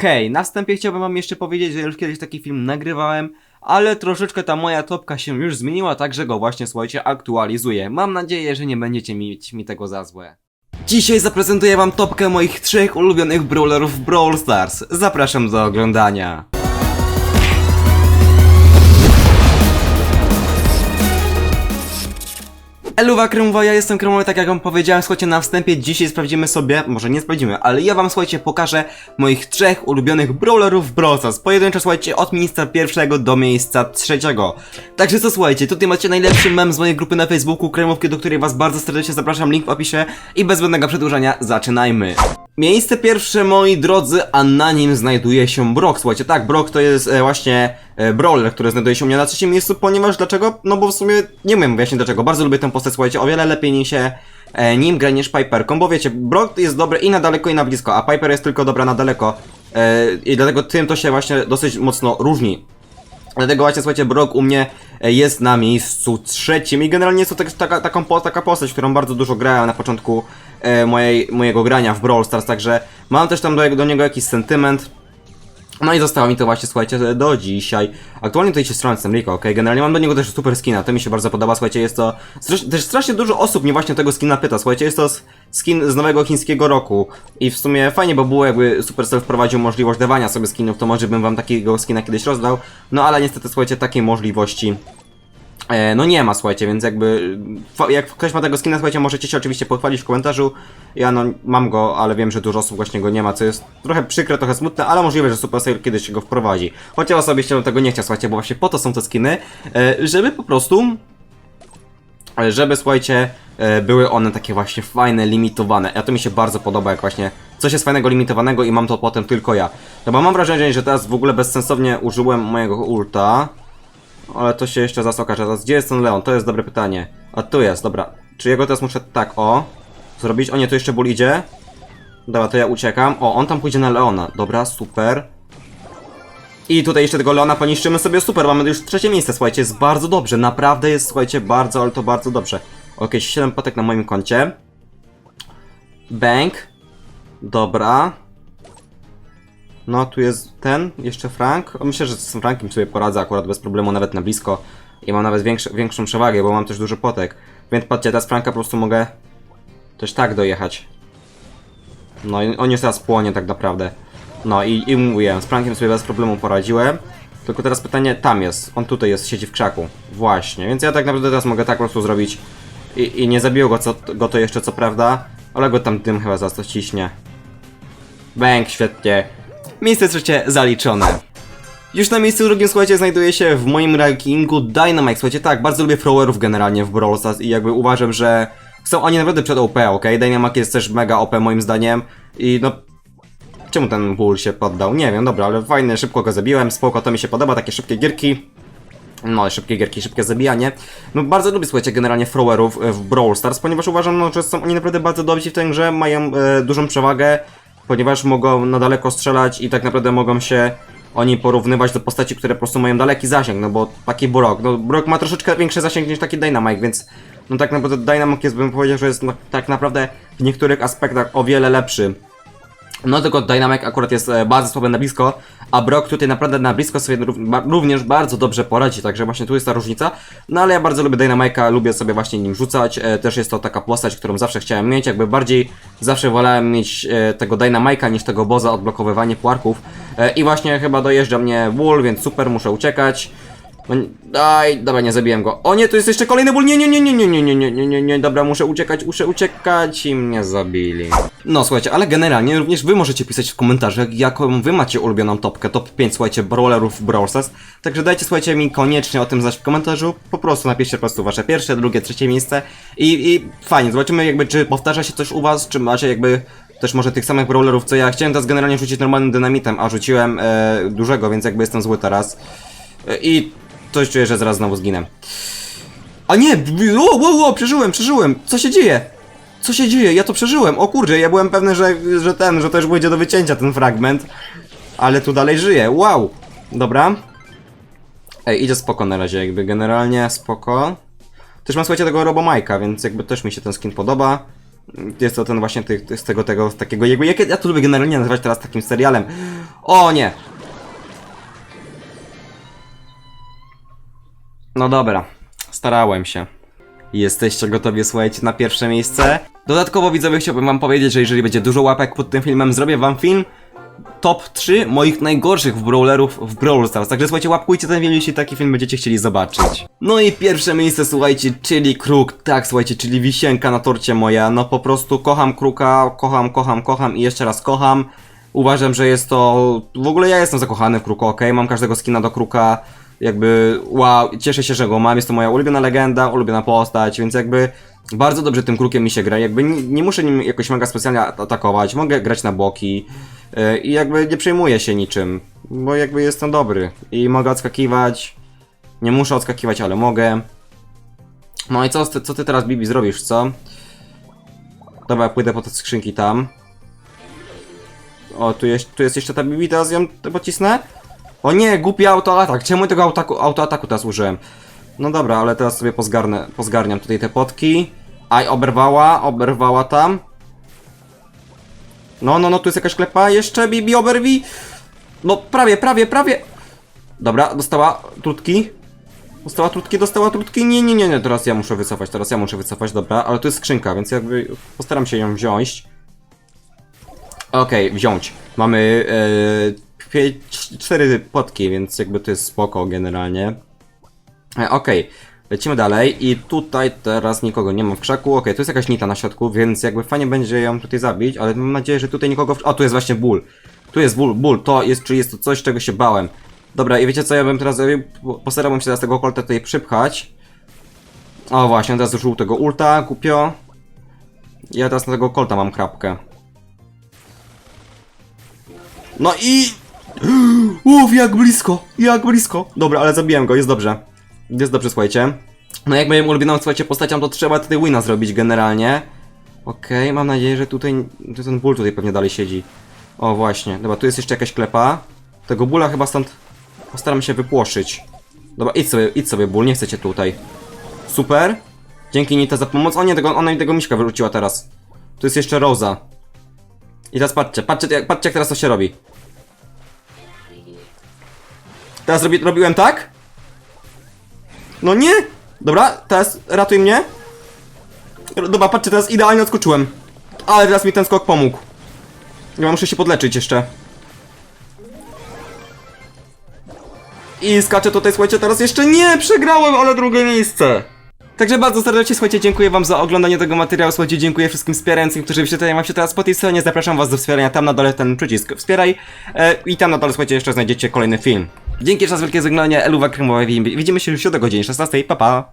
Hej, na wstępie chciałbym wam jeszcze powiedzieć, że już kiedyś taki film nagrywałem, ale troszeczkę ta moja topka się już zmieniła, także go właśnie, słuchajcie, aktualizuję. Mam nadzieję, że nie będziecie mieć mi tego za złe. Dzisiaj zaprezentuję wam topkę moich trzech ulubionych brawlerów Brawl Stars. Zapraszam do oglądania. Eluwa Kremowa, ja jestem Kremowy, tak jak wam powiedziałem, słuchajcie, na wstępie dzisiaj sprawdzimy sobie, może nie sprawdzimy, ale ja wam, słuchajcie, pokażę moich trzech ulubionych brawlerów Stars. Pojedynczo, słuchajcie, od miejsca pierwszego do miejsca trzeciego. Także co, słuchajcie, tutaj macie najlepszy mem z mojej grupy na Facebooku, Kremówki, do której was bardzo serdecznie zapraszam, link w opisie i bez zbędnego przedłużania zaczynajmy. Miejsce pierwsze, moi drodzy, a na nim znajduje się Brock. Słuchajcie, tak, Brock to jest e, właśnie e, brawler, który znajduje się u mnie na trzecim miejscu, ponieważ dlaczego? No bo w sumie nie wiem wyjaśnić dlaczego. Bardzo lubię tę postać, słuchajcie, o wiele lepiej niż się e, nim gra niż Piperką, bo wiecie, Brock jest dobry i na daleko i na blisko, a Piper jest tylko dobra na daleko. E, I dlatego tym to się właśnie dosyć mocno różni. Dlatego właśnie, słuchajcie, Brock u mnie jest na miejscu trzecim i generalnie jest to tak, taka, taka postać, którą bardzo dużo grałem na początku e, mojej, mojego grania w Brawl Stars, także mam też tam do, do niego jakiś sentyment. No i zostało mi to właśnie, słuchajcie, do dzisiaj. Aktualnie tutaj się strącam Rico, okej, generalnie mam do niego też super skina, to mi się bardzo podoba, słuchajcie, jest to... Też strasznie dużo osób mnie właśnie tego skina pyta, słuchajcie, jest to skin z nowego chińskiego roku. I w sumie fajnie, bo było jakby Supercell wprowadził możliwość dawania sobie skinów, to może bym wam takiego skina kiedyś rozdał. No ale niestety, słuchajcie, takiej możliwości no nie ma, słuchajcie, więc jakby jak ktoś ma tego skina, słuchajcie, możecie się oczywiście pochwalić w komentarzu. Ja no mam go, ale wiem, że dużo osób właśnie go nie ma, co jest trochę przykre, trochę smutne, ale możliwe, że Supercell kiedyś go wprowadzi. Chociaż osobiście bym tego nie chciał, słuchajcie, bo właśnie po to są te skiny, e, żeby po prostu e, żeby słuchajcie, e, były one takie właśnie fajne, limitowane. A to mi się bardzo podoba, jak właśnie coś jest fajnego, limitowanego i mam to potem tylko ja. No bo mam wrażenie, że teraz w ogóle bezsensownie użyłem mojego ulta. Ale to się jeszcze zasoka teraz. Gdzie jest ten Leon? To jest dobre pytanie. A tu jest, dobra. Czy jego teraz muszę tak, o, zrobić? O nie, tu jeszcze ból idzie. Dobra, to ja uciekam. O, on tam pójdzie na Leona. Dobra, super. I tutaj jeszcze tego Leona poniszczymy sobie. Super, mamy już trzecie miejsce, słuchajcie. Jest bardzo dobrze. Naprawdę jest, słuchajcie, bardzo, ale to bardzo dobrze. Ok, 7 potek na moim koncie. Bank. Dobra. No, tu jest ten, jeszcze Frank. Myślę, że z tym Frankiem sobie poradzę akurat bez problemu, nawet na blisko. I mam nawet większą przewagę, bo mam też dużo potek. Więc patrzcie, teraz Franka po prostu mogę też tak dojechać. No i on już teraz płonie tak naprawdę. No i, i mówiłem, z Frankiem sobie bez problemu poradziłem. Tylko teraz pytanie, tam jest, on tutaj jest, siedzi w krzaku. Właśnie, więc ja tak naprawdę teraz mogę tak po prostu zrobić. I, i nie zabiło go, co, go to jeszcze co prawda, ale go tam dym chyba za to ciśnie. Bęk, świetnie. Miejsce trzecie zaliczone. Już na miejscu drugim, słuchajcie, znajduje się w moim rankingu Dynamite. Słuchajcie, tak, bardzo lubię throwerów generalnie w Brawl Stars i jakby uważam, że są oni naprawdę przed OP, ok? Dynamite jest też mega OP moim zdaniem i no... Czemu ten ból się poddał? Nie wiem, dobra, ale fajny, szybko go zabiłem, spoko, to mi się podoba, takie szybkie gierki. No, szybkie gierki, szybkie zabijanie. No, bardzo lubię, słuchajcie, generalnie throwerów e, w Brawl Stars, ponieważ uważam, no, że są oni naprawdę bardzo dobrzy w tej grze, mają e, dużą przewagę, ponieważ mogą na daleko strzelać i tak naprawdę mogą się oni porównywać do postaci, które po prostu mają daleki zasięg, no bo taki Brock, no Brock ma troszeczkę większy zasięg niż taki Dynamite, więc no tak naprawdę Dynamite jest, bym powiedział, że jest no, tak naprawdę w niektórych aspektach o wiele lepszy. No tylko Dynamic akurat jest e, bardzo słaby na blisko, a Brock tutaj naprawdę na blisko sobie również bardzo dobrze poradzi, także właśnie tu jest ta różnica. No ale ja bardzo lubię Dynamika, lubię sobie właśnie nim rzucać, e, też jest to taka postać, którą zawsze chciałem mieć, jakby bardziej zawsze wolałem mieć e, tego Dynamika niż tego boza odblokowywanie puarków. I właśnie chyba dojeżdża mnie Wool, więc super, muszę uciekać. No, Daj, dobra, nie zabiłem go. O nie, to jest jeszcze kolejny ból. Nie, nie, nie, nie, nie, nie, nie, nie, nie, nie, dobra, muszę uciekać, muszę uciekać i mnie zabili. No słuchajcie, ale generalnie również wy możecie pisać w komentarzach, jaką wy macie ulubioną topkę, top 5, słuchajcie, brawlerów w. Także dajcie, słuchajcie, mi koniecznie o tym znać w komentarzu. Po prostu napiszcie po prostu wasze pierwsze, drugie, trzecie miejsce i, i fajnie, zobaczymy jakby, czy powtarza się coś u was, czy macie jakby też może tych samych brawlerów co ja. Chciałem teraz generalnie rzucić normalnym dynamitem, a rzuciłem e, dużego, więc jakby jestem zły teraz. E, I coś czuję, że zaraz znowu zginę. A nie! O, o, o, przeżyłem, przeżyłem! Co się dzieje? Co się dzieje? Ja to przeżyłem! O kurde, ja byłem pewny, że, że ten, że to już będzie do wycięcia ten fragment. Ale tu dalej żyje. Wow! Dobra. Ej, idzie spoko na razie, jakby generalnie spoko. Też mam słuchajcie tego Robomajka, więc jakby też mi się ten skin podoba. Jest to ten właśnie z tego, tego, takiego jego. Jak ja to lubię generalnie nazywać teraz takim serialem. O nie! No dobra, starałem się. Jesteście gotowi, słuchajcie, na pierwsze miejsce? Dodatkowo widzowie chciałbym wam powiedzieć, że jeżeli będzie dużo łapek pod tym filmem, zrobię wam film top 3 moich najgorszych w brawlerów w Brawl Stars. Także słuchajcie, łapkujcie ten film, jeśli taki film będziecie chcieli zobaczyć. No i pierwsze miejsce, słuchajcie, czyli kruk. Tak, słuchajcie, czyli wisienka na torcie moja. No po prostu kocham kruka, kocham, kocham, kocham i jeszcze raz kocham. Uważam, że jest to... W ogóle ja jestem zakochany w kruku, ok? Mam każdego skina do kruka. Jakby, wow, cieszę się, że go mam. Jest to moja ulubiona legenda, ulubiona postać, więc jakby bardzo dobrze tym krukiem mi się gra. Jakby nie, nie muszę nim jakoś mega specjalnie atakować. Mogę grać na boki yy, i jakby nie przejmuję się niczym, bo jakby jestem dobry i mogę odskakiwać. Nie muszę odskakiwać, ale mogę. No i co, co ty teraz, Bibi, zrobisz, co? Dobra, pójdę po te skrzynki tam. O, tu jest, tu jest jeszcze ta Bibi, teraz ją pocisnę? O nie, głupi autoatak. Czemu tego autoataku, autoataku teraz użyłem? No dobra, ale teraz sobie pozgarnę, pozgarniam tutaj te potki. Aj, oberwała, oberwała tam. No, no, no, tu jest jakaś klepa. Jeszcze, Bibi, oberwi. No, prawie, prawie, prawie. Dobra, dostała trutki. Dostała trutki, dostała trutki. Nie, nie, nie, nie, teraz ja muszę wycofać, teraz ja muszę wycofać, dobra, ale to jest skrzynka, więc jakby postaram się ją wziąć. Okej, wziąć. Mamy cz- cztery potki, więc jakby to jest spoko generalnie. E, Okej, lecimy dalej i tutaj teraz nikogo nie ma w krzaku. Okej, tu jest jakaś nita na środku, więc jakby fajnie będzie ją tutaj zabić, ale mam nadzieję, że tutaj nikogo w... O, tu jest właśnie ból. Tu jest ból, ból, to jest, czyli jest to coś, czego się bałem. Dobra, i wiecie co ja bym teraz zrobił? Po- Postarałbym się teraz tego kolta tutaj przypchać. O właśnie, teraz użył tego ulta, głupio. Ja teraz na tego kolta mam krapkę. No i... Uff, jak blisko, jak blisko. Dobra, ale zabiłem go, jest dobrze. Jest dobrze, słuchajcie. No jak moją ulubioną, słuchajcie, postacią, to trzeba tutaj wina zrobić generalnie. Okej, mam nadzieję, że tutaj... że ten ból tutaj pewnie dalej siedzi. O, właśnie. Dobra, tu jest jeszcze jakaś klepa. Tego bóla chyba stąd postaram się wypłoszyć. Dobra, idź sobie, idź sobie ból, nie chcecie tutaj. Super. Dzięki Nita za pomoc. O nie, tego, ona mi tego miśka wyrzuciła teraz. Tu jest jeszcze Rosa. I teraz patrzcie, patrzcie, patrzcie jak teraz to się robi. Teraz robi, robiłem tak? No nie! Dobra, teraz ratuj mnie. Dobra, patrzcie, teraz idealnie odskoczyłem. Ale teraz mi ten skok pomógł. Ja muszę się podleczyć jeszcze. I skaczę tutaj, słuchajcie, teraz jeszcze nie przegrałem, ale drugie miejsce. Także bardzo serdecznie, słuchajcie, dziękuję wam za oglądanie tego materiału, słuchajcie, dziękuję wszystkim wspierającym, którzy wyświetlają wam się teraz po tej stronie, zapraszam was do wspierania, tam na dole ten przycisk wspieraj e, i tam na dole, słuchajcie, jeszcze znajdziecie kolejny film. Dzięki jeszcze raz wielkie za oglądanie, Eluwa Kremowa, widzimy się już o godzinie 16, pa pa!